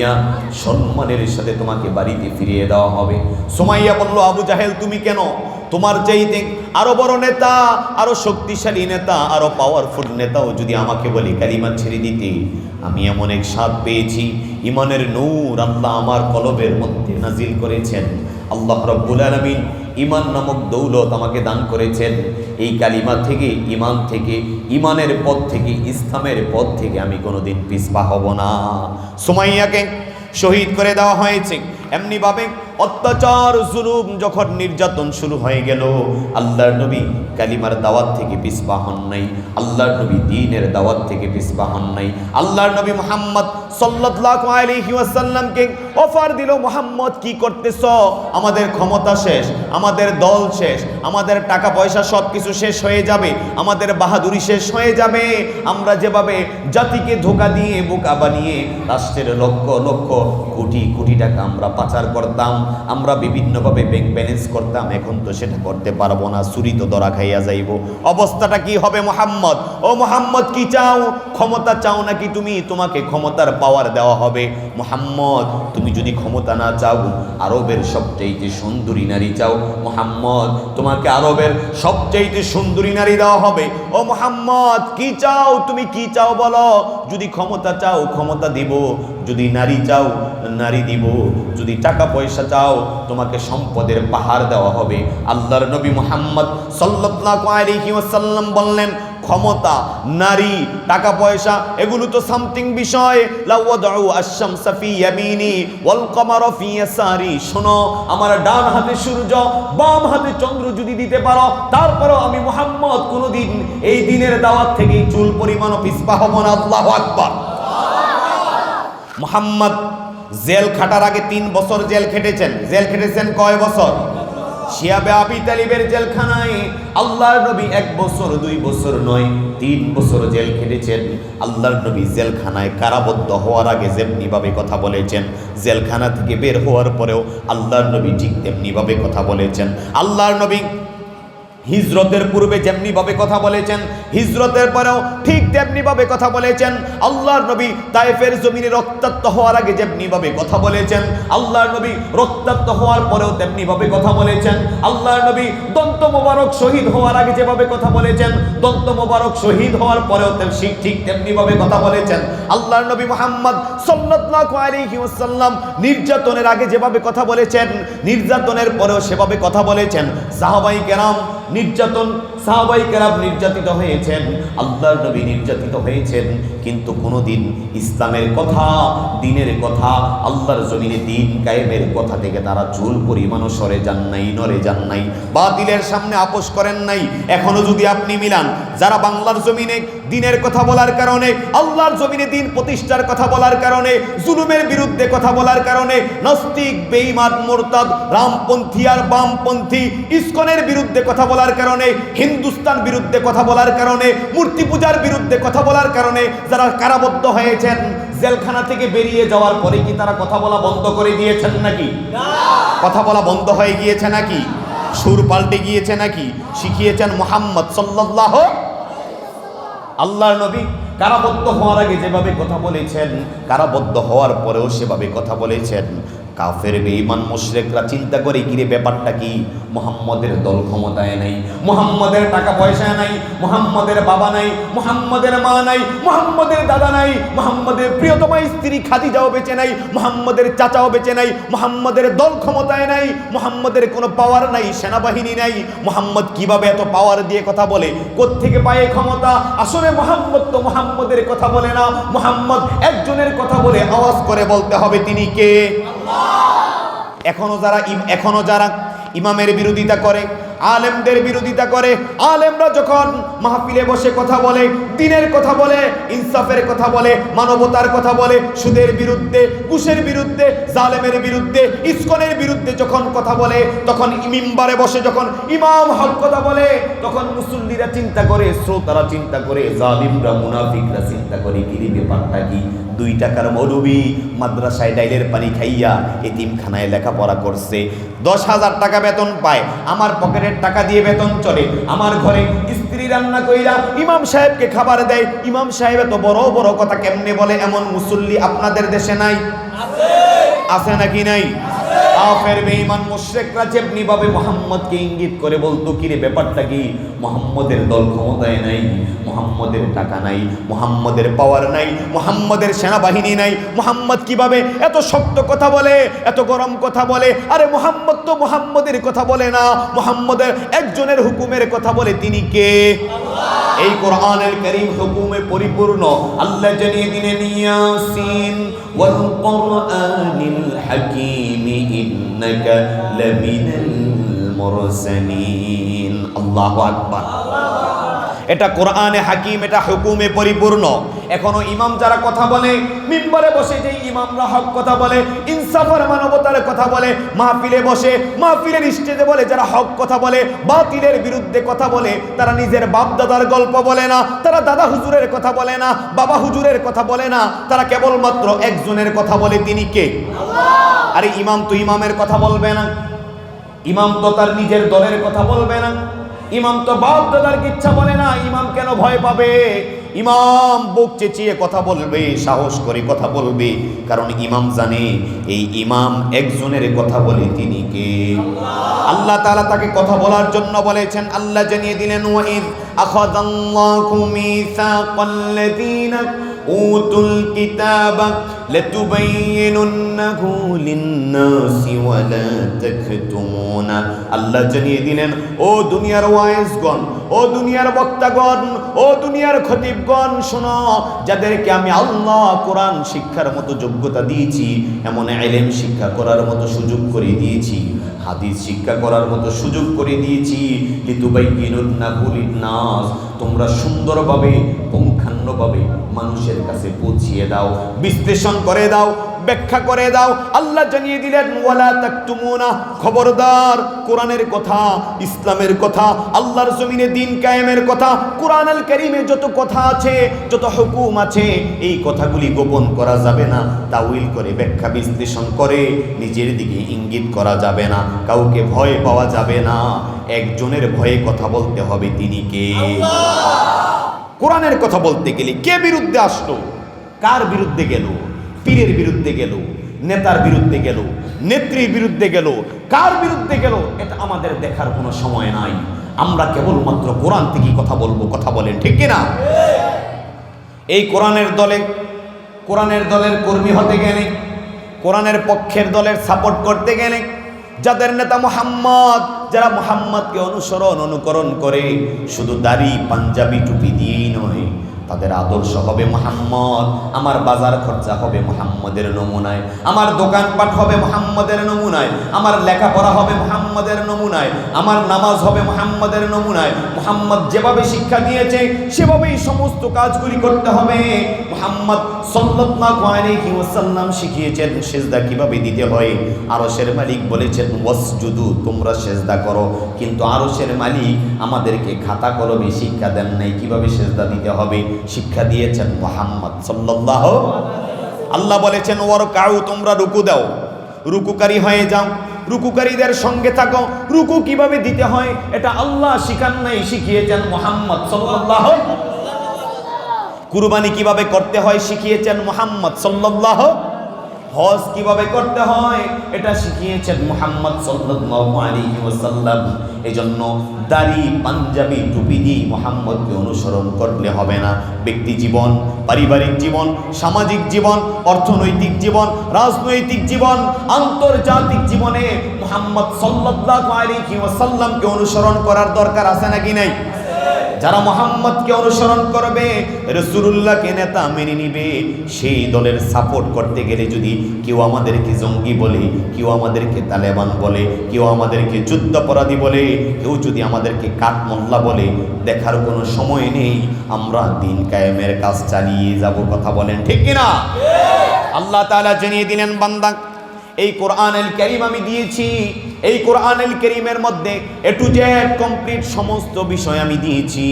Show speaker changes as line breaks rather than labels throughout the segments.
ইয়া সম্মানের সাথে তোমাকে বাড়িতে ফিরিয়ে দেওয়া হবে। সোমাইয়া বলল, আবু জাহেল, তুমি কেন? তোমার চাইতে আরও বড় নেতা, আরও শক্তিশালী নেতা, আরও পাওয়ারফুল নেতাও যদি আমাকে বলি কালিমা ছেড়ে দিতে, আমি এমন এক স্বাদ পেয়েছি। ইমানের নূর আল্লাহ আমার কলবের মধ্যে নাজিল করেছেন। আল্লাহ রব্বুল আলমিন ইমান নামক দৌলত আমাকে দান করেছেন। এই কালিমা থেকে, ইমান থেকে, ইমানের পথ থেকে, ইসলামের পথ থেকে আমি কোনোদিন পিসপা হব না। সুমাইয়াকে শহীদ করে দেওয়া হয়েছে। এমনিভাবে অত্যাচার, জুলুম যখন নির্যাতন শুরু হয়ে গেল, আল্লাহর নবী কালিমার দাওয়াত থেকে পিছপা হন নাই, আল্লাহর নবী দিনের দাওয়াত থেকে হন নাই, আল্লাহর নবী মোহাম্মদ ওয়াসাল্লামকে অফার দিল, মোহাম্মদ, কি করতেছ? আমাদের ক্ষমতা শেষ, আমাদের দল শেষ, আমাদের টাকা পয়সা সব কিছু শেষ হয়ে যাবে, আমাদের বাহাদুরি শেষ হয়ে যাবে। আমরা যেভাবে জাতিকে ধোকা দিয়ে, বোকা বানিয়ে, রাষ্ট্রের লক্ষ লক্ষ কোটি কোটি টাকা আমরা পাচার করতাম আমরা বিভিন্নভাবে ব্যাংক ব্যালেন্স করতাম, এখন তো সেটা করতে পারব না, চুরি তো দরা খাইয়া যাইব। অবস্থাটা কি হবে মোহাম্মদ? ও মোহাম্মদ, কি চাও? ক্ষমতা চাও নাকি তুমি? তোমাকে ক্ষমতার পাওয়ার দেওয়া হবে। মোহাম্মদ, তুমি যদি ক্ষমতা না চাও, আরবের সবচাইতে সুন্দরী নারী চাও। মোহাম্মদ, তোমাকে আরবের সবচাইতে সুন্দরী নারী দেওয়া হবে। ও মোহাম্মদ, কি চাও? তুমি কি চাও বলো? যদি ক্ষমতা চাও, ক্ষমতা দিব। যদি নারী চাও, নারী দিব। যদি টাকা পয়সা চাও, তোমাকে সম্পদের পাহাড় দেওয়া হবে। আল্লাহর নবী মোহাম্মদ সাল্লাহ আলাইহি ওয়াসাল্লাম বললেন ক্ষমতা, নারী টাকা পয়সা এগুলো তো সামথিং বিষয়। শোনো, আমার ডান হাতে সূর্য, বাম হাতে চন্দ্র যদি দিতে পারো, তারপরও আমি মুহাম্মদ কোনোদিন এই দিনের দাওয়াত থেকে চুল পরিমাণও পিছপা হব না। আল্লাহু আকবার। মুহাম্মদ জেল খাটার আগে তিন বছর জেল খেটেছেন। জেল খেটেছেন কয় বছর? শিয়াবে আবি তালিবের জেলখানায়। আল্লাহর নবী এক বছর, দুই বছর নয়, তিন বছর জেল খেটেছেন। আল্লাহর নবী জেলখানায় কারাবদ্ধ হওয়ার আগে যেমনিভাবে কথা বলেছেন, জেলখানা থেকে বের হওয়ার পরেও আল্লাহর নবী ঠিক তেমনিভাবে কথা বলেছেন। আল্লাহর নবী হিজরতের পূর্বে যেমনিভাবে কথা বলেছেন, হিজরতের পরেও ঠিক তেমনিভাবে কথা বলেছেন। আল্লাহর নবী তাইফের জমিনে রক্তাক্ত হওয়ার আগে যেমনিভাবে কথা বলেছেন, আল্লাহর নবী রক্তাক্ত হওয়ার পরেও তেমনিভাবে কথা বলেছেন। আল্লাহর নবী দন্ত মোবারক শহীদ হওয়ার আগে যেভাবে কথা বলেছেন, দন্ত মোবারক শহীদ হওয়ার পরেও ঠিক ঠিক তেমনিভাবে কথা বলেছেন। আল্লাহর নবী মোহাম্মদ সাল্লাল্লাহু আলাইহি ওয়াসাল্লাম নির্যাতনের আগে যেভাবে কথা বলেছেন, নির্যাতনের পরেও সেভাবে কথা বলেছেন। সাহাবাই কেরাম নির্যাতন, সাহাবাই কেরাম নির্যাতিত হয়েছেন, আল্লাহর নবী নির্যাতিত হয়েছেন, কিন্তু কোনোদিন ইসলামের কথা, দিনের কথা, আল্লাহর জমিনে দিন কায়েমের কথা থেকে তারা চুল পরিমাণও সরে যান নাই নরে যান নাই, বাতিলের সামনে আপোষ করেন নাই। এখনও যদি আপনি মিলান, যারা বাংলার জমিনে দিনের কথা বলার কারণে আল্লাহর জমিনে দিন প্রতিষ্ঠার কথা বলার কারণে জুলুমের বিরুদ্ধে কথা বলার কারণে নাস্তিক বেঈমান মোরতাদ রামপন্থী আর বামপন্থী ইস্কনের বিরুদ্ধে কথা বলার কারণে হিন্দুস্তান বিরুদ্ধে কথা বলার কারণে মূর্তি পূজার বিরুদ্ধে কথা বলার কারণে যারা কারাবদ্ধ হয়েছেন জেলখানা থেকে বেরিয়ে যাওয়ার পরে কি তারা কথা বলা বন্ধ করে দিয়েছেন নাকি? কথা বলা বন্ধ হয়ে গিয়েছে নাকি? সুর পাল্টে গিয়েছে নাকি? শিখিয়েছেন মোহাম্মদ সাল্লাল্লাহ আল্লাহর নবী কারাবদ্ধ হওয়ার আগে যেভাবে কথা বলেছেন কারাবদ্ধ হওয়ার পরেও সেভাবে কথা বলেছেন। কাফের, বেঈমান, মুশরিকরা চিন্তা করে, কিরে, ব্যাপারটা কি? মুহাম্মদের দল ক্ষমতায় নাই, মুহাম্মদের টাকা পয়সা নাই, মুহাম্মদের বাবা নাই, মুহাম্মদের মা নাই, মুহাম্মদের দাদা নাই, মুহাম্মদের প্রিয়তমা স্ত্রী খাদিজাও বেঁচে নাই, মুহাম্মদের চাচাও বেঁচে নাই, মুহাম্মদের দল ক্ষমতায় নাই, মুহাম্মদের কোনো পাওয়ার নাই, সেনাবাহিনী নাই, মুহাম্মদ কীভাবে এত পাওয়ার দিয়ে কথা বলে? কোত্থেকে পায় ক্ষমতা? আসলে মুহাম্মদ তো মুহাম্মদের কথা বলে না, মুহাম্মদ একজনের কথা বলে আওয়াজ করে বলতে হবে, তিনি কে? এখনও যারা এখনও যারা ইমামের বিরোধিতা করে, আলেমদের বিরোধিতা করে, আলেমরা যখন মাহফিলে বসে কথা বলে, দিনের কথা বলে, ইনসাফের কথা বলে, মানবতার কথা বলে, সুদের বিরুদ্ধে কুশের বিরুদ্ধে, জালেমের বিরুদ্ধে, ইস্কনের বিরুদ্ধে যখন কথা বলে, তখন মিম্বারে বসে যখন ইমাম হক কথা বলে, তখন মুসল্লিরা চিন্তা করে, শ্রোতারা চিন্তা করে, জালিমরা, মুনাফিকরা চিন্তা করে কিরি ব্যাপারটা কি দুই টাকার মৌলবি মাদ্রাসায় ডাইলের পানি খাইয়া এতিমখানায় লেখাপড়া করছে। দশ হাজার টাকা বেতন পায়। আমার পকেটের টাকা দিয়ে বেতন চলে। আমার ঘরে স্ত্রী রান্না কইরা ইমাম সাহেবকে খাবার দেয়। ইমাম সাহেব এত বড় বড় কথা কেমনে বলে? এমন মুসল্লি আপনাদের দেশে নাই? আছে নাকি নাই? কাফের, বেঈমান, মুশরিকরা যেমনি ভাবে মোহাম্মদকে ইঙ্গিত করে বলতো, কি রে ব্যাপারটা কি? মোহাম্মদের দল ক্ষমতায় নাই, মোহাম্মদের টাকা নাই, মোহাম্মদের পাওয়ার নাই, মোহাম্মদের সেনাবাহিনী নাই। মোহাম্মদ কীভাবে এত শক্ত কথা বলে, এত গরম কথা বলে? আরে মোহাম্মদ তো মোহাম্মদের কথা বলে না। মোহাম্মদের একজনের হুকুমের কথা বলে, তিনি কে? এই কোরআনের করিম হুকুমে পরিপূর্ণ। আল্লাহ জানিয়ে দিলেন, ইয়াসিন ওয়াল কোরআনিল হাকিম ইন্নাকা লামিনাল মুরসালিন আল্লাহু আকবার এটা কোরআনে হাকিম, এটা হুকুমে পরিপূর্ণ। এখনও ইমাম যারা কথা বলে, মিম্বরে বসে যে ইমামরা হক কথা বলে, ইনসাফার মানবতার কথা বলে, মাহফিলে বসে, মাহফিলের স্টেজে বলে যারা হক কথা বলে, বাতিলের বিরুদ্ধে কথা বলে, তারা নিজের বাপ দাদার গল্প বলে না, তারা দাদা হুজুরের কথা বলে না, বাবা হুজুরের কথা বলে না, তারা কেবলমাত্র একজনের কথা বলে, তিনি কে? আরে ইমাম তো ইমামের কথা বলবে না। ইমাম তো তার নিজের দলের কথা বলবে না। ইমাম তো বাপ দাদার ইচ্ছা বলে না? ইমাম কেন ভয় পাবে? ইমাম বুক চেঁচিয়ে কথা বলবে, সাহস করে কথা বলবে। কারণ ইমাম জানে, এই ইমাম একজনের কথা বলে তিনি কে? আল্লাহ তাআলা তাকে কথা বলার জন্য বলেছেন, আল্লাহ জানিয়ে দিলেন ওয়াইদ আখাযাল্লাহু মিসাকাল্লাযীনা উতুল কিতাবা লাতুবাইয়িনুন্নাহু লিন-নাসি ওয়া লা তাকতুমুনা। আল্লাহ জানিয়ে দিলেন, ও দুনিয়ার ওয়াইজগণ, ও দুনিয়ার বক্তাগণ, ও দুনিয়ার খতিবগণ, শোনো, যাদেরকে আমি আল্লাহ কোরআন শিক্ষার মতো যোগ্যতা দিয়েছি, এমন এলেম শিক্ষা করার মতো সুযোগ করে দিয়েছি, হাদিস শিক্ষা করার মতো সুযোগ করে দিয়েছি, লিতুবাইয়িনুন্নাহু লিন-নাস। তোমরা সুন্দরভাবে পুঙ্খানুভাবে মানুষের কাছে পৌঁছিয়ে দাও, বিশ্লেষণ করে দাও, ব্যাখ্যা করে দাও। আল্লাহ জানিয়ে দিলেন, ওয়ালা তাকতুমুনা খবরদার, কোরআনের কথা, ইসলামের কথা, আল্লাহর জমিনে দিন কায়েমের কথা, কোরআনুল কারীমে যত কথা আছে, যত হুকুম আছে, এই কথাগুলি গোপন করা যাবে না। তাউইল করে, ব্যাখ্যা বিশ্লেষণ করে, নিজের দিকে ইঙ্গিত করা যাবে না। কাউকে ভয় পাওয়া যাবে না। একজনের ভয়ে কথা বলতে হবে তিনি কে? কোরআনের কথা বলতে গেলে কে বিরুদ্ধে আসলো? কার বিরুদ্ধে গেল? পীরের বিরুদ্ধে গেল? নেতার বিরুদ্ধে গেল? নেত্রীর বিরুদ্ধে গেল? কার বিরুদ্ধে গেল? এটা আমাদের দেখার কোনো সময় নাই। আমরা কেবলমাত্র কোরআন থেকেই কথা বলব, কথা বলেন, ঠিক কিনা এই কোরআনের দলে, কোরআনের দলের কর্মী হতে গেলে, কোরআনের পক্ষের দলের সাপোর্ট করতে গেলে, যাদের নেতা মোহাম্মদ যারা মোহাম্মদকে অনুসরণ অনুকরণ করে শুধু দাড়ি পাঞ্জাবি টুপি দিয়েই নয় তাদের আদর্শ হবে মোহাম্মদ। আমার বাজার খরচা হবে মোহাম্মদের নমুনায়। আমার দোকানপাট হবে মোহাম্মদের নমুনায়। আমার লেখাপড়া হবে মোহাম্মদের নমুনায়। আমার নামাজ হবে মোহাম্মদের নমুনায়। মোহাম্মদ যেভাবে শিক্ষা দিয়েছে, সেভাবেই সমস্ত কাজগুলি করতে হবে। মোহাম্মদ ওয়াসাল্লাম শিখিয়েছেন, সেজদা কীভাবে দিতে হয়? আরশের মালিক বলেছেন, ওয়াসজুদু, তোমরা সেজদা করো। কিন্তু আরশের মালিক আমাদেরকে খাতা কলমে শিক্ষা দেন নাই, কীভাবে সেজদা দিতে হবে? শিক্ষা দিয়েছেন মোহাম্মদ সাল্লাহ আল্লাহ বলেছেন ওর কাউ তোমরা রুকু দাও। রুকুকারী হয়ে যাও। রুকুকারীদের সঙ্গে থাকো। রুকু কীভাবে দিতে হয়, এটা আল্লাহ শিখান নাই শিখিয়েছেন মোহাম্মদ সাল্লাহ কুরবানি কীভাবে করতে হয়, শিখিয়েছেন মোহাম্মদ সাল্লাল্লাহ হজ কীভাবে করতে হয়, এটা শিখিয়েছেন মোহাম্মদ সাল্লাল্লাহু আলাইহি ওয়াসাল্লাম। এজন্য দাড়ি, পাঞ্জাবি, টুপি দিয়ে মোহাম্মদকে অনুসরণ করলে হবে না। ব্যক্তি জীবন, পারিবারিক জীবন, সামাজিক জীবন, অর্থনৈতিক জীবন, রাজনৈতিক জীবন, আন্তর্জাতিক জীবনে মোহাম্মদ সাল্লাল্লাহু আলাইহি ওয়াসাল্লামকে অনুসরণ করার দরকার আছে নাকি নাই? যারা মোহাম্মদকে অনুসরণ করবে রসুল্লাহকে নেতা মেনে নিবে। সেই দলের সাপোর্ট করতে গেলে যদি কেউ আমাদেরকে জঙ্গি বলে কেউ আমাদেরকে তালেবান বলে কেউ আমাদেরকে যুদ্ধাপরাধী বলে কেউ যদি আমাদেরকে কাঠমোল্লা বলে দেখার কোনো সময় নেই। আমরা দিন কায়েমের কাজ চালিয়ে যাব কথা বলেন ঠিক কিনা? আল্লাহ তাআলা জানিয়ে দিলেন বান্দা এই কোরআনুল করিম আমি দিয়েছি। এই কোরআনুল করিমের মধ্যে এ টু জেড কমপ্লিট সমস্ত বিষয় আমি দিয়েছি।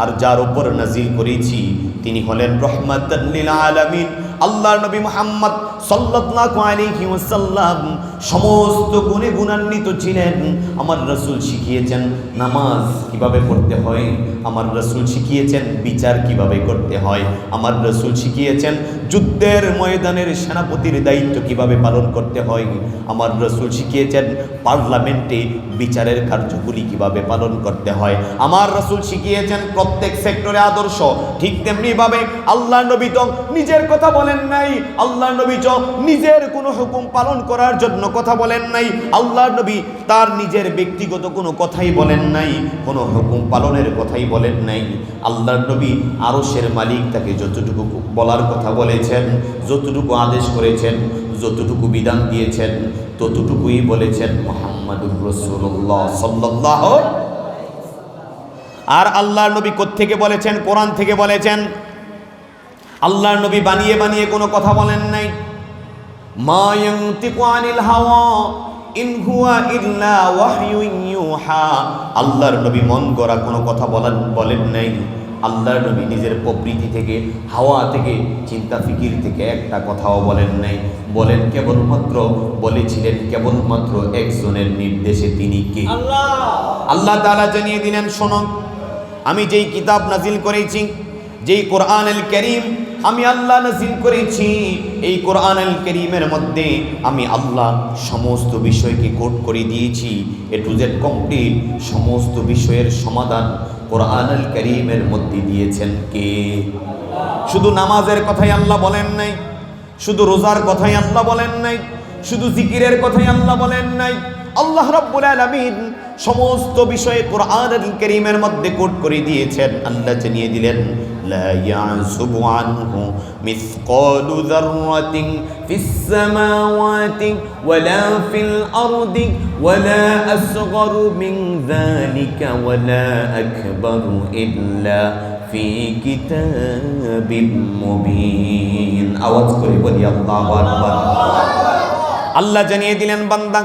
আর যার উপর নাজিল করেছি, তিনি হলেন রহমাতাল আলামিন। আল্লাহর নবী মুহাম্মদ সাল্লাল্লাহু আলাইহি ওয়াসাল্লাম সমস্ত গুণে গুণান্বিত ছিলেন। আমার রসুল শিখিয়েছেন, নামাজ কীভাবে পড়তে হয়? আমার রসুল শিখিয়েছেন, বিচার কীভাবে করতে হয়? আমার রসুল শিখিয়েছেন, যুদ্ধের ময়দানের সেনাপতির দায়িত্ব কীভাবে পালন করতে হয়? আমার রসুল শিখিয়েছেন, পার্লামেন্টে বিচারের কার্যগুলি কীভাবে পালন করতে হয়? আমার রসুল শিখিয়েছেন, প্রত্যেক সেক্টরে আদর্শ। ঠিক তেমনিভাবে আল্লাহ নবী তো নিজের কথা বলেন নাই। আল্লাহ নবী নিজের কোনো হুকুম পালন করার জন্য কথা বলেন নাই আল্লাহ নবী তার নিজের ব্যক্তিগত কোনো কথাই বলেন নাই, কোনো হুকুম পালনের কথাই বলেন নাই। আল্লাহ নবী আরশের মালিক তাকে যতটুকু বলার কথা বলেছেন, যতটুকু আদেশ করেছেন, যতটুকু বিধান দিয়েছেন, ততটুকুই বলেছেন মোহাম্মদুর রসুল্লাহ সাল্লাহ আর আল্লাহর নবী থেকে বলেছেন? কোরআন থেকে বলেছেন। আল্লাহর নবী বানিয়ে বানিয়ে কোনো কথা বলেন নাই। মা ইয়ানতিকু আনিল হাওয়া ইন হুয়া ইল্লা ওয়াহয়ুন ইউহা। আল্লাহর নবী মন গড়া কোনো কথা বলেন বলেন নাই। আল্লাহর নবী নিজের প্রবৃতি থেকে হাওয়া থেকে চিন্তা ফিকির থেকে একটা কথাও বলেন নাই। বলেন কেবলমাত্র বলেছিলেন কেবলমাত্র একজনের নির্দেশে তিনি কে? আল্লাহ! তাআলা জানিয়ে দিলেন শোনো আমি যেই কিতাব নাজিল করেছি যেই কোরআন এল করিম আমি আল্লাহ নাজিল করেছি। এই কোরআন আল করিমের মধ্যে আমি আল্লাহ সমস্ত বিষয়কে কোট করে দিয়েছি। এ টু জেড কমপ্লিট সমস্ত বিষয়ের সমাধান কোরআন আল করিমের মধ্যে দিয়েছেন কে? শুধু নামাজের কথাই আল্লাহ বলেন নাই, শুধু রোজার কথাই আল্লাহ বলেন নাই, শুধু জিকিরের কথাই আল্লাহ বলেন নাই। আল্লাহ রাব্বুল আলামিন সমস্ত বিষয়ে কোরআনুল কারীমের মধ্যে কোট করে দিয়েছেন। আল্লাহ জানিয়ে দিলেন লা ইয়াসুবু আনহু মিসকালু যাররাতিন ফিস সামাওয়াতি ওয়ালা ফিল আরদি ওয়ালা আসগরু মিন যালিকা ওয়ালা আকবারু ইল্লা ফি কিতাবিম মুবিন আওয়াজ করে বলি, আল্লাহু আকবার। আল্লাহ জানিয়ে দিলেন, বান্দা,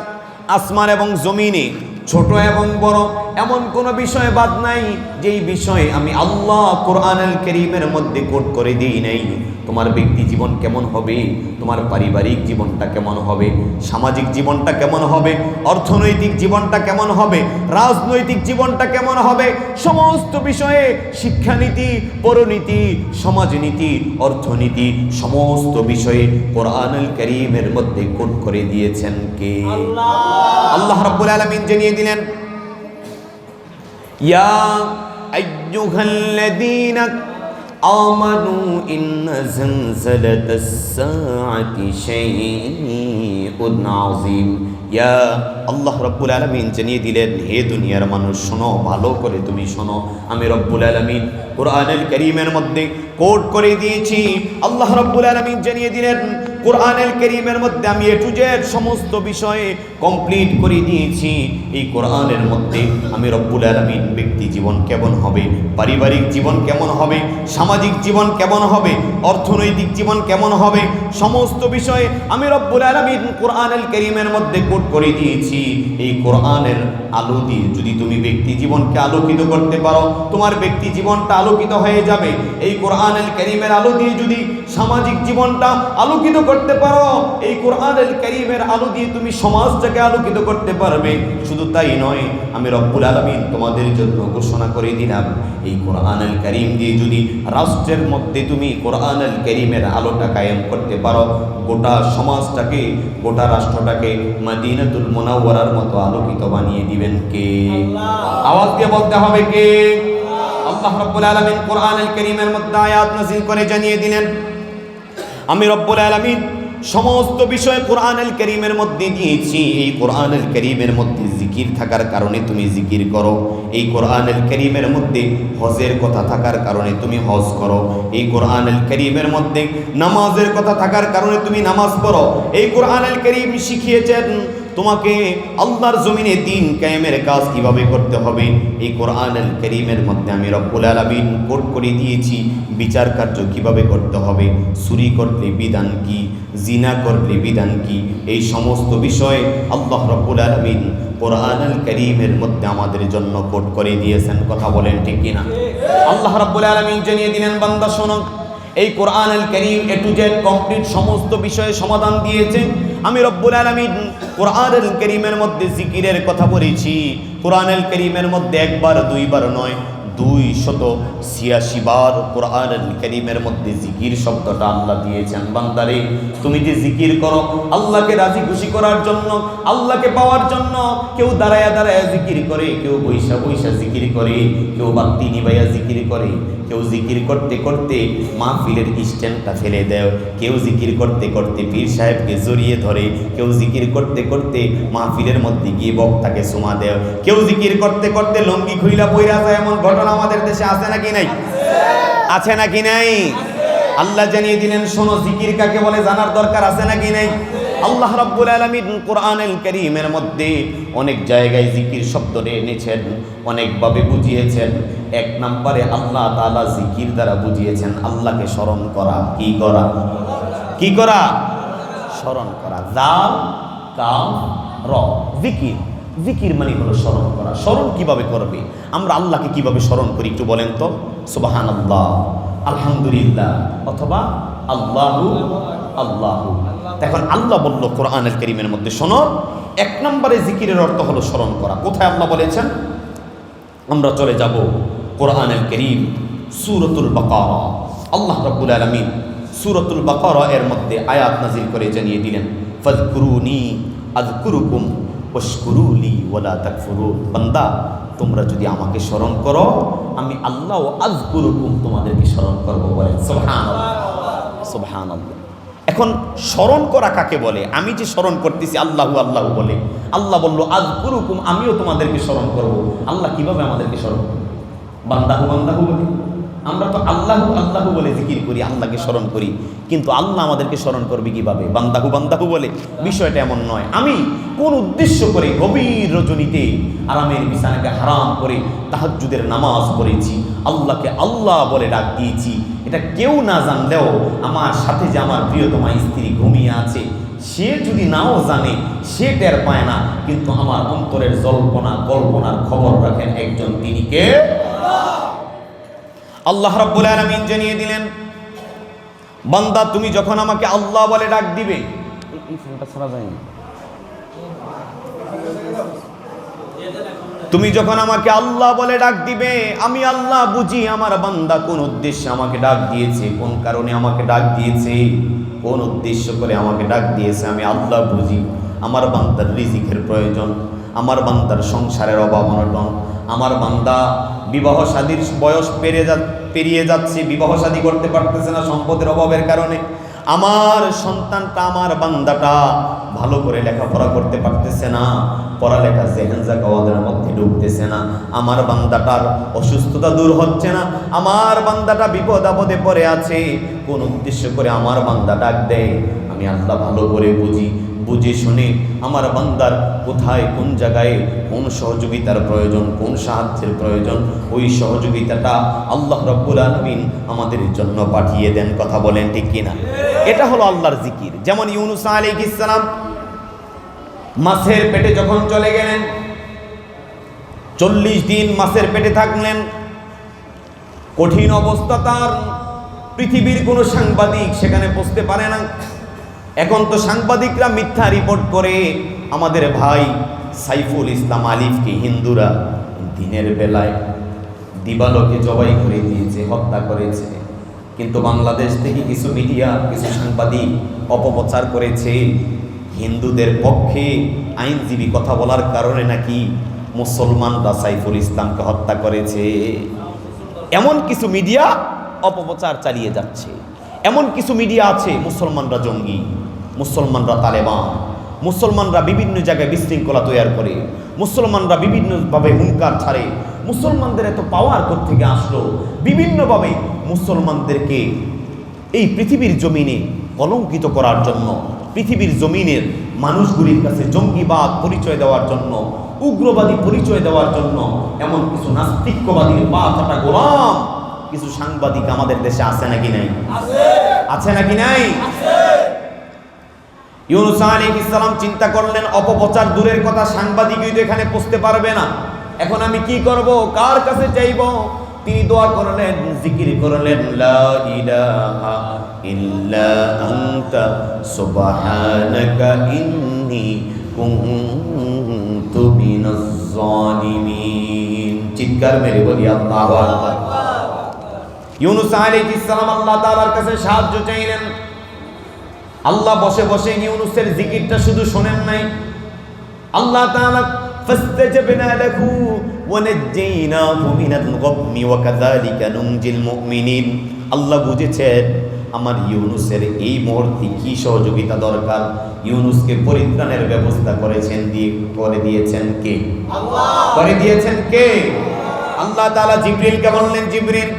আসমান এবং জমিনে ছোট এবং বড় এমন কোনো বিষয় বাদ নাই। যেই বিষয়ে আমি আল্লাহ কোরআনুল করিমের মধ্যে কোট করে দিই নাই তোমার ব্যক্তি জীবন কেমন হবে তোমার পারিবারিক জীবনটা কেমন হবে সামাজিক জীবনটা কেমন হবে অর্থনৈতিক জীবনটা কেমন হবে রাজনৈতিক জীবনটা কেমন হবে সমস্ত বিষয়ে শিক্ষানীতি পরনীতি সমাজনীতি অর্থনীতি সমস্ত বিষয়ে কোরআনুল করিমের মধ্যে কোট করে দিয়েছেন কে? আল্লাহ। রাব্বুল আলামিন জানিয়ে দিলেন ইয়া আইয়ুহাল্লাযীনা আমানু ইন্না জালজালাতাস সাআতি শাইউন আযীম ইয়া আল্লাহ রব্বুল আলামিন জানিয়ে দিলেন, হে দুনিয়ার মানুষ, শোনো, ভালো করে তুমি শোনো। আমি রব্বুল আলামিন কোরআনুল কারীমের মধ্যে কোট করে দিয়েছি। আল্লাহ রব্বুল আলামিন জানিয়ে দিলেন কোরআনুল কারীমের মধ্যে আমি এ টু জেড সমস্ত বিষয়ে কমপ্লিট করে দিয়েছি। এই কোরআনের মধ্যে আমি রব্বুল আলামিন ব্যক্তি জীবন কেমন হবে, পারিবারিক জীবন কেমন হবে, সামাজিক জীবন কেমন হবে, অর্থনৈতিক জীবন কেমন হবে, সমস্ত বিষয়ে আমি রব্বুল আলামিন কোরআনুল কারীমের মধ্যে কোট করে দিয়েছি। এই কোরআনের আলো দিয়ে যদি তুমি ব্যক্তি জীবনকে আলোকিত করতে পারো, তোমার ব্যক্তি জীবনটা আলোকিত হয়ে যাবে। এই কোরআনুল কারীমের আলো দিয়ে যদি সামাজিক জীবনটা আলোকিত করতে পারো। এই কোরআনুল কারীমের আলো দিয়ে তুমি সমাজটাকে আলোকিত করতে পারবে। শুধু তাই নয় আমি রব্বুল আলামিন তোমাদের জন্য ঘোষণা করে দিলাম এই কোরআনুল কারীম দিয়ে যদি রাষ্ট্রের মধ্যে তুমি কোরআনুল কারীমের আলোটা কায়েম করতে পারো গোটা সমাজটাকে গোটা রাষ্ট্রটাকে মদিনাতুল মুনাওয়ারার মতো আলোকিত বানিয়ে দিবেন কে? আওয়াজ দিয়ে বলতে হবে কে? আল্লাহ রাব্বুল আলামিন কোরআনুল কারীমের মধ্যে আয়াত নাযিল করে জানিয়ে দিলেন আমি রব্বুল আলমিন সমস্ত বিষয় কোরআনুল করিমের মধ্যে দিয়েছি। এই কোরআনুল করিমের মধ্যে জিকির থাকার কারণে তুমি জিকির করো। এই কোরআনুল করিমের মধ্যে হজের কথা থাকার কারণে তুমি হজ করো। এই কোরআনুল করিমের মধ্যে নামাজের কথা থাকার কারণে তুমি নামাজ পড়ো। এই কোরআনুল করিম শিখিয়েছেন তোমাকে আল্লাহর জমিনে দিন কায়েমের কাজ কীভাবে করতে হবে? এই কোরআনুল করিমের মধ্যে আমি রব্বুল আলামিন কোট করে দিয়েছি, বিচার কার্য কীভাবে করতে হবে? চুরি করলে বিধান কি? জিনা করলে বিধান কি? এই সমস্ত বিষয়ে আল্লাহ রব্বুল আলামিন কোরআনুল করিমের মধ্যে আমাদের জন্য কোট করে দিয়েছেন। কথা বলেন ঠিক কিনা? আল্লাহ রব্বুল আলামিন জানিয়ে দিলেন, বান্দা শোনো। এই কোরআন আল করিম এ টু জেড কমপ্লিট সমস্ত বিষয়ে সমাধান দিয়েছে। আমি রব্বুল আলমিন কোরআন আল করিমের মধ্যে জিকিরের কথা বলেছি। কোরআন আল করিমের মধ্যে একবার, দুইবার নয়। দুই শত ছিয়াশি বার কোরআন করিমের মধ্যে জিকির শব্দটা আল্লাহ দিয়েছেন, বান্দারে, তুমি যে জিকির করো, আল্লাহকে রাজি খুশি করার জন্য, আল্লাহকে পাওয়ার জন্য, কেউ দাঁড়ায়া দাঁড়ায়া জিকির করে, কেউ বৈশা বৈশা জিকির করে, কেউ বাত্তি নিবাইয়া জিকির করে, কেউ জিকির করতে করতে মাহফিলের স্ট্যান্ডটা ফেলে দেয়, কেউ জিকির করতে করতে পীর সাহেবকে জড়িয়ে ধরে, কেউ জিকির করতে করতে মাহফিলের মধ্যে গিয়ে বক্তাকে সুমা দেয়, কেউ জিকির করতে করতে লঙ্গি খুইলা পইরা যায় এমন ঘটনা আমাদের দেশে আছে নাকি নাই? আছে নাকি নাই? আল্লাহ জানিয়ে দিলেন, শোনো, জিকির কাকে বলে জানার দরকার আছে নাকি নাই? আল্লাহ রাব্বুল আলামিন কোরআনুল কারীমের মধ্যে অনেক জায়গায় জিকির শব্দটা এনেছেন, অনেকভাবে বুঝিয়েছেন। এক নম্বরে আল্লাহ তাআলা জিকির দ্বারা বুঝিয়েছেন, আল্লাহকে স্মরণ করা, কি করা? কি করা? স্মরণ করা। জাল কাম র, জিকির। জিকির মানে হলো স্মরণ করা। স্মরণ কীভাবে করবে? আমরা আল্লাহকে কীভাবে স্মরণ করি একটু বলেন তো? সুবাহান আল্লাহ আলহামদুলিল্লাহ অথবা আল্লাহু আল্লাহু। এখন আল্লাহ বলল কোরআনের করিমের মধ্যে শোনো, এক নম্বরে জিকিরের অর্থ হলো স্মরণ করা। কোথায় আল্লাহ বলেছেন? আমরা চলে যাব কোরআনের করিম, সুরতুল বাকারা। আল্লাহ রাব্বুল আলামিন সুরতুল বাকারা এর মধ্যে আয়াত নাজিল করে জানিয়ে দিলেন ফাজকুরুনি আযকুরুকুম ওয়াশকুরুলি ওয়ালা তাকফুরুন বান্দা, তোমরা যদি আমাকে স্মরণ করো, আমি আল্লাহ আযকুরুকুম তোমাদেরকে স্মরণ করব বলেন সুবহানাল্লাহ। সুবহানাল্লাহ। এখন স্মরণ করা কাকে বলে? আমি যে স্মরণ করতেছি আল্লাহ আল্লাহু বলে। আল্লাহ বলল আজ গুরুকুম আমিও তোমাদেরকে স্মরণ করব। আল্লাহ কীভাবে আমাদেরকে স্মরণ করবে? বান্দাহু বান্দাহু বলে। আমরা তো আল্লাহ আল্লাহু বলে জিকির করি, আল্লাহকে স্মরণ করি। কিন্তু আল্লাহ আমাদেরকে স্মরণ করবে কীভাবে? বান্দাহু বান্দাহু বলে। বিষয়টা এমন নয়। আমি কোন উদ্দেশ্য করে গভীর রজনীতে আরামের বিছানাকে হারাম করে তাহাজ্জুদের নামাজ পড়েছি, আল্লাহকে আল্লাহ বলে ডাক দিয়েছি। এটা কেউ না জানলেও আমার সাথে যে আমার প্রিয়তমা স্ত্রী ঘুমিয়ে আছে, সে যদি নাও জানে, সে টের পায় না। কিন্তু আমার অন্তরের জল্পনা, কল্পনার খবর রাখেন একজন তিনি কে? আল্লাহ রাব্বুল আলামিন জানিয়ে দিলেন, বান্দা, তুমি যখন আমাকে আল্লাহ বলে ডাক দিবে তুমি যখন আমাকে আল্লাহ বলে ডাক দিবে, আমি আল্লাহ বুঝি আমার বান্দা কোন উদ্দেশ্যে আমাকে ডাক দিয়েছে, কোন কারণে আমাকে ডাক দিয়েছে, কোন উদ্দেশ্য করে আমাকে ডাক দিয়েছে, আমি আল্লাহ বুঝি। আমার বান্দার রিজিকের প্রয়োজন, আমার বান্দার সংসারের অভাব অনটন আমার বান্দা বিবাহ শাদীর বয়স পেরে যা, পেরিয়ে যাচ্ছে, বিবাহ শাদী করতে পারতেছে না সম্পদের অভাবের কারণে। আমার সন্তানটা, আমার বান্দাটা ভালো করে লেখাপড়া করতে পারতেছে না, পড়ালেখা জেহেনজা কাওয়াদের মধ্যে ঢুকতেছে না। আমার বান্দাটার অসুস্থতা দূর হচ্ছে না। আমার বান্দাটা বিপদ আপদে পড়ে আছে। কোন উদ্দেশ্য করে আমার বান্দা ডাক দেয়, আমি আল্লাহ ভালো করে বুঝি। বুঝে শুনে আমার বান্দার কোথায়, কোন জায়গায়, কোন সহযোগিতার প্রয়োজন, কোন সাহায্যের প্রয়োজন, ওই সহযোগিতাটা আল্লাহ রব্বুল আলমিন আমাদের জন্য পাঠিয়ে দেন, কথা বলেন ঠিক কিনা? এটা হলো আল্লাহর জিকির। যেমন ইউনুস আলাইহিস ইসলাম মাছের পেটে যখন চলে গেলেন, চল্লিশ দিন মাছের পেটে থাকলেন, কঠিন অবস্থা তার, পৃথিবীর কোনো সাংবাদিক সেখানে বসতে পারে না। এখন তো সাংবাদিকরা মিথ্যা রিপোর্ট করে। আমাদের ভাই সাইফুল ইসলাম আলিফকে হিন্দুরা দিনের বেলায় দিবালোকে জবাই করে দিয়েছে, হত্যা করেছে। কিন্তু বাংলাদেশ থেকে কিছু মিডিয়া, কিছু সাংবাদিক অপপ্রচার করেছে। হিন্দুদের পক্ষে আইনজীবী কথা বলার কারণে নাকি মুসলমানরা সাইফুল ইসলামকে হত্যা করেছে। এমন কিছু মিডিয়া অপপ্রচার চালিয়ে যাচ্ছে। এমন কিছু মিডিয়া আছে মুসলমানরা জঙ্গি। মুসলমানরা তালেবান মুসলমানরা বিভিন্ন জায়গায় বিশৃঙ্খলা তৈরি করে মুসলমানরা বিভিন্নভাবে হুঙ্কার ছাড়ে মুসলমানদের এত পাওয়ার থেকে আসলো? বিভিন্নভাবে মুসলমানদেরকে এই পৃথিবীর জমিনে কলঙ্কিত করার জন্য পৃথিবীর জমিনের মানুষগুলির কাছে জঙ্গিবাদ পরিচয় দেওয়ার জন্য উগ্রবাদী পরিচয় দেওয়ার জন্য এমন কিছু নাস্তিক্যবাদীর বা কাটা গোলাম কিছু সাংবাদিক আমাদের দেশে আছে নাকি নাই? আছে। নাকি নাই? ইউনুস আলাইহিস ইসলাম চিন্তা করলেন, অপপ্রচার দূরের কথা সাংবাদিকই তো এখানে পৌঁছতে পারবে না। এখন আমি কি করব? কার কাছে চাইব? তিনি দোয়া করলেন, জিকির করলেন, লা ইলাহা ইল্লা আনতা, সুবহানাকা ইন্নী কুনতু মিনাজ জালিমিন। চিৎকার মেরে বলি, আল্লাহু আকবার। ইউনুস আলাইহিস সালাম আল্লাহ তাআলার কাছে সাহায্য চাইলেন আল্লাহ বসে বসে ইউনুসের জিকিরটা শুধু শোনেন নাই। আল্লাহ তাআলা ফাস্তাজাবনা লাহু ওয়া নাজ্জাইনাহু মিনাল গাম্মি ওয়া কাযালিকা নুনজিল মুমিনিন। আল্লাহ বুঝেছেন আমার ইউনুসের এই মুহূর্তে কি সহযোগিতা দরকার? ইউনুসকে পরিত্রাণের ব্যবস্থা করেছেন দিয়ে করে দিয়েছেন কে? আল্লাহ। করে দিয়েছেন কে? আল্লাহ তাআলা জিবরিলকে বললেন জিবরিল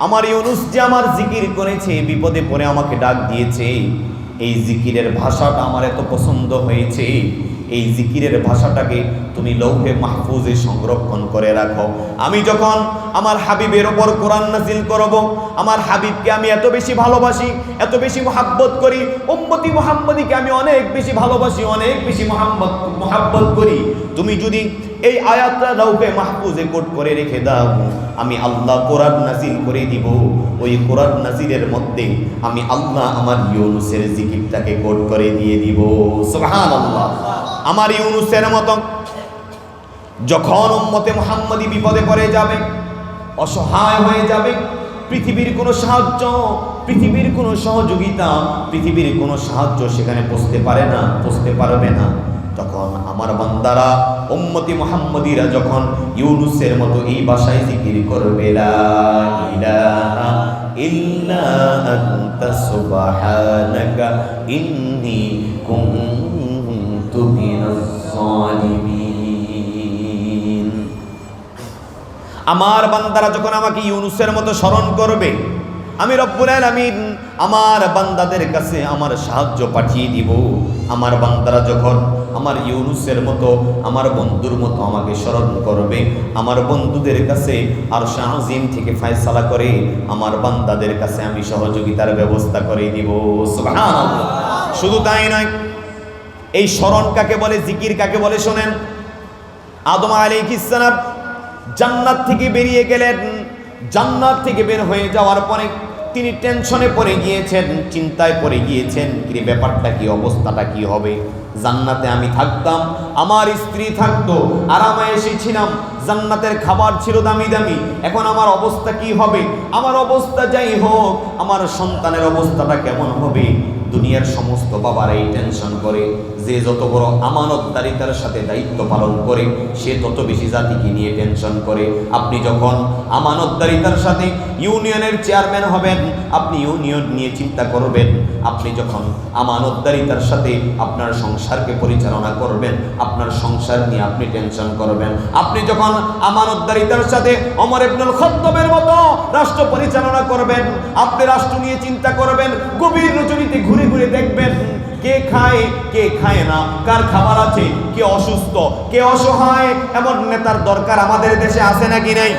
আমার ইউনুস যে আমার জিকির করেছে বিপদে পড়ে আমাকে ডাক দিয়েছে। এই জিকিরের ভাষাটা আমার এত পছন্দ হয়েছে। এই জিকিরের ভাষাটাকে তুমি লৌহে মাহফুজে সংরক্ষণ করে রাখো। আমি যখন আমার হাবিবের ওপর কোরআন নাজিল করব, আমার হাবিবকে আমি এত বেশি ভালোবাসি, এত বেশি মোহাব্বত করি, উম্মতি মোহাম্মদীকে আমি অনেক বেশি ভালোবাসি, অনেক বেশি মোহাম্মদ মোহাব্বত করি। তুমি যদি এই আয়াতটা লৌহে মাহফুজে কোট করে রেখে দাও। আমি আল্লাহ কোরআন নাজিল করে দিব। ওই কোরআন নাজিলের মধ্যে আমি আল্লাহ আমার ইউনুসের জিকিরটাকে কোট করে দিয়ে দিব। সুবহানাল্লাহ। আমার ইউনুসের মতো যখন উম্মতে মুহাম্মদী বিপদে পড়ে যাবে, অসহায় হয়ে যাবে, পৃথিবীর কোনো সাহায্য, পৃথিবীর কোনো সহযোগিতা, পৃথিবীর কোনো সাহায্য সেখানে পৌঁছতে পারে না, পৌঁছতে পারবে না। তখন আমার বান্দারা, উম্মতি মুহাম্মদীরা যখন ইউনুসের মতো এই ভাষায় জিকির করবে আমার বান্দারা যখন আমাকে ইউনুসের মতো স্মরণ করবে আমি রব্বুল আলামিন আমার বান্দাদের কাছে আমার সাহায্য পাঠিয়ে দিব। আমার বান্দারা যখন আমার ইউনুসের মতো, আমার বন্ধুর মতো আমাকে স্মরণ করবে, আমার বন্ধুদের কাছে আর শাহজিম থেকে ফয়সালা করে, আমার বান্দাদের কাছে আমি সহযোগিতার ব্যবস্থা করে দিব। শুধু তাই নয়, এই স্মরণ কাকে বলে, জিকির কাকে বলে শোনেন? আদম আলী সালাম জান্নাত থেকে বেরিয়ে গেলেন। জান্নাত থেকে বের হয়ে যাওয়ার পরে তিনি টেনশনে পড়ে গিয়েছেন, চিন্তায় পড়ে গিয়েছেন কি ব্যাপারটা কি, অবস্থাটা কি হবে? জান্নাতে আমি থাকতাম, আমার স্ত্রী থাকতো, আরামে এসেছিলাম, জান্নাতের খাবার ছিল দামি দামি, এখন আমার অবস্থা কি হবে? আমার অবস্থা যাই হোক, আমার সন্তানের অবস্থাটা কেমন হবে? দুনিয়ার সমস্ত বাবার এই টেনশন করে। যে যত বড় আমানতদারিতার সাথে দায়িত্ব পালন করে, সে তত বেশি জাতিকে নিয়ে টেনশন করে। আপনি যখন আমানতদারিতার সাথে ইউনিয়নের চেয়ারম্যান হবেন, আপনি ইউনিয়ন নিয়ে চিন্তা করবেন। আপনি যখন আমানতদারিতার সাথে আপনার সংসারকে পরিচালনা করবেন, আপনার সংসার নিয়ে আপনি টেনশন করবেন। আপনি যখন আমানতদারিতার সাথে অমর ইবনুল খত্তবের মতো রাষ্ট্র পরিচালনা করবেন, আপনি রাষ্ট্র নিয়ে চিন্তা করবেন, গভীর রজনীতে ঘুরে ঘুরে দেখবেন কে খায় কে খায় না? কার খাবার আছে? কে অসুস্থ? কে অসহায়? এমন নেতার দরকার আমাদের দেশে আছে নাকি নাই?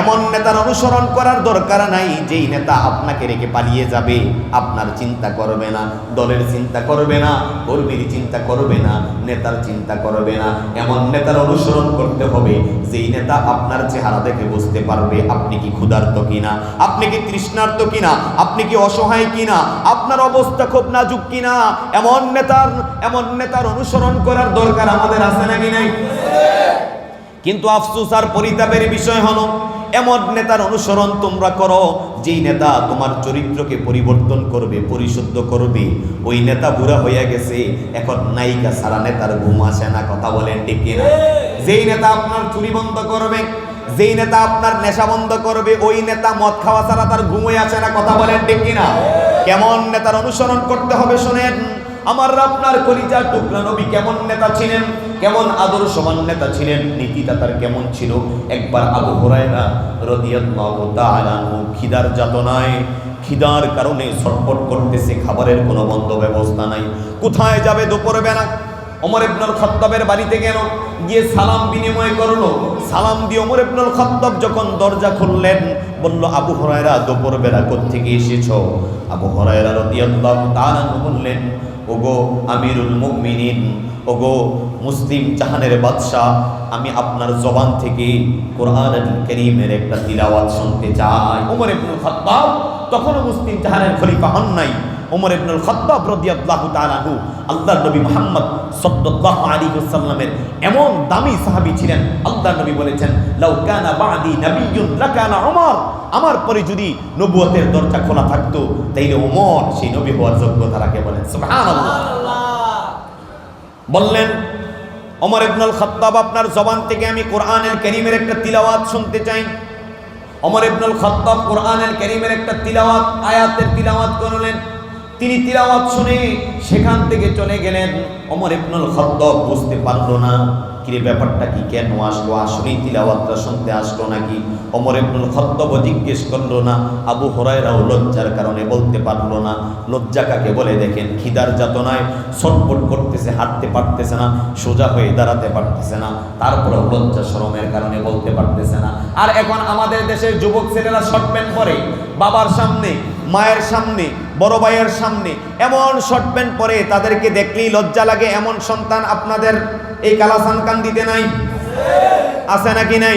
এমন নেতার অনুসরণ করার দরকার নাই, যেই নেতা আপনাকে রেখে পালিয়ে যাবে। আপনার চিন্তা করবে না, দলের চিন্তা করবে না, কর্মীর চিন্তা করবে না, নেতার চিন্তা করবে না। এমন নেতার অনুসরণ করতে হবে, যেই নেতা আপনার চেহারা দেখে বুঝতে পারবে আপনি কি ক্ষুধার্ত কিনা, আপনি কি তৃষ্ণার্ত কিনা, আপনি কি অসহায় কিনা, আপনার অবস্থা খুব নাজুক কিনা। এমন নেতার এমন নেতার অনুসরণ করার দরকার আমাদের আছে নাকি নাই? কিন্তু আফসুস আর পরিতাপের বিষয় হলো এমন নেতার অনুসরণ তোমরা করো, যেই নেতা তোমার চরিত্রকে পরিবর্তন করবে, পরিশুদ্ধ করবে। ওই নেতা বুড়া হইয়া গেছে, এখন নায়িকা সারা নেতার ঘুম আসে না, কথা বলেন ঠিক না যেই নেতা আপনার চুরি বন্ধ করবে, যেই নেতা আপনার নেশা বন্ধ করবে, ওই নেতা মদ খাওয়া ছাড়া তার ঘুমই আসে না, কথা বলেন ঠিক না কেমন নেতার অনুসরণ করতে হবে, শোনেন? আমার আপনার কলিজার টুকরা নবী কেমন নেতা ছিলেন? কেমন আদর্শবান নেতা ছিলেন? নীতিটা তার কেমন ছিল? একবার আবু হুরায়রা রাদিয়াল্লাহু খিদার যাতনায়, খিদার কারণে ছটফট করতেছে, খাবারের কোনো বন্ধ ব্যবস্থা নাই। কোথায় যাবে দুপুর বেলা? ওমর ইবনুল খাত্তাবের বাড়িতে গেল, গিয়ে সালাম বিনিময় করল। সালাম দিয়ে ওমর ইবনুল খাত্তাব যখন দরজা খুললেন, বলল, আবু হরায়রা, দুপুর বেলা থেকে এসেছ? আবু হরায়রা রাদিয়াল্লাহু তাআলা আনহু বললেন ওগো আমিরুল মুমিনিন, ওগো মুসলিম জাহানের বাদশাহ, আমি আপনার জবান থেকে কোরআন করিমের একটা তিলাওয়াত শুনতে চাই। ওমর ইবনুল খাত্তাব তখনও মুসলিম জাহানের খলিফা হন নাই। ওমর ইবনুল খাত্তাব রাদিয়াল্লাহু তাআলা আনহু আল্লাহর নবী মুহাম্মদ সাল্লাল্লাহু আলাইহি ওয়াসাল্লামের এমন দামি সাহাবী ছিলেন। আল্লাহর নবী বলেছেন লাউ কানা বাদি নাবিয়্যুন লাকানা ওমর আমার পরে যদি নবুয়তের দরজা খোলা থাকতো তাইলে ওমর সেই নবী হওয়ার যোগ্যতা রাখে বলেন? সুবহানাল্লাহ। বললেন ওমর ইবনুল খাত্তাব আপনার জবান থেকে আমি কোরআনের কারীমের একটা তিলাওয়াত শুনতে চাই। ওমর ইবনুল খাত্তাব কোরআনের কারীমের একটা তিলাওয়াত আয়াতের তিলাওয়াত করলেন। তিনি তিলাওয়াত শুনে সেখান থেকে চলে গেলেন। ওমর ইবনুল খাত্তাব বুঝতে পারল না, কিরে ব্যাপারটা কি, কেন আসলো? আসলেই তিলাওয়াতটা শুনতে আসলো নাকি? ওমর ইবনুল খাত্তাব জিজ্ঞেস করল না, আবু হরাইরাও লজ্জার কারণে বলতে পারল না। লজ্জা কাকে বলে দেখেন? খিদার যাতনায় ছটপট করতেছে, হাঁটতে পারতেছে না, সোজা হয়ে দাঁড়াতে পারতেছে না তারপরে লজ্জা শরমের কারণে বলতে পারতেছে না। আর এখন আমাদের দেশের যুবক ছেলেরা শর্ট প্যান্ট পরে বাবার সামনে মায়ের সামনে, বড় ভাইয়ের সামনে এমন শর্ট প্যান্ট পরে তাদেরকে দেখলেই লজ্জা লাগে, এমন সন্তান আপনাদের এই কালাসান কান্দিতে নাই? আছে নাকি নাই?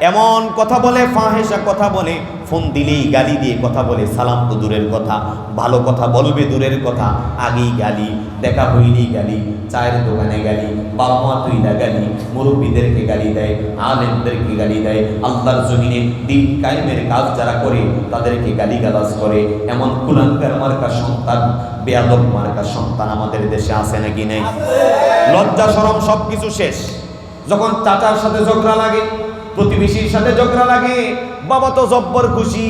এমন কথা বলে ফাহেসা কথা বলে, ফোন দিলেই গালি দিয়ে কথা বলে, সালাম তো দূরের কথা, ভালো কথা বলবে দূরের কথা, আগেই গালি, দেখা হইলেই গালি, চায়ের দোকানে গালি বাবা মা তুইলা গালি, মুরব্বীদেরকে গালি দেয়, আলেমদেরকে গালি দেয়, আল্লাহর জমিনে দিন কায়েমের কাজ যারা করে, তাদেরকে গালি গালাজ করে, এমন কুলাঙ্কার মার্কা সন্তান, বেয়াদব মার্কা সন্তান আমাদের দেশে আছে নাকি নেই? লজ্জা সরম সব কিছু শেষ। যখন চাচার সাথে ঝগড়া লাগে প্রতিবেশীর সাথে ঝগড়া লাগে। বাবা তো জব্বর খুশি,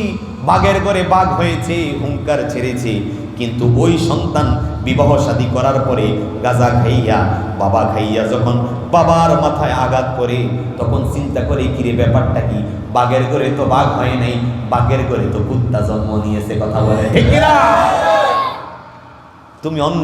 বাঘের ঘরে বাঘ হয়েছে, হুঙ্কার ছেড়েছে। কিন্তু ওই সন্তান বিবাহ শাদী করার পরে গাজা খাইয়া, বাবা খাইয়া যখন বাবার মাথায় আঘাত করে, তখন চিন্তা করে, কিরে, ব্যাপারটা কি? বাঘের ঘরে তো বাঘ হয় নাই, বাঘের ঘরে তো কুত্তা জন্ম নিয়েছে, কথা বলে? তুমি অন্য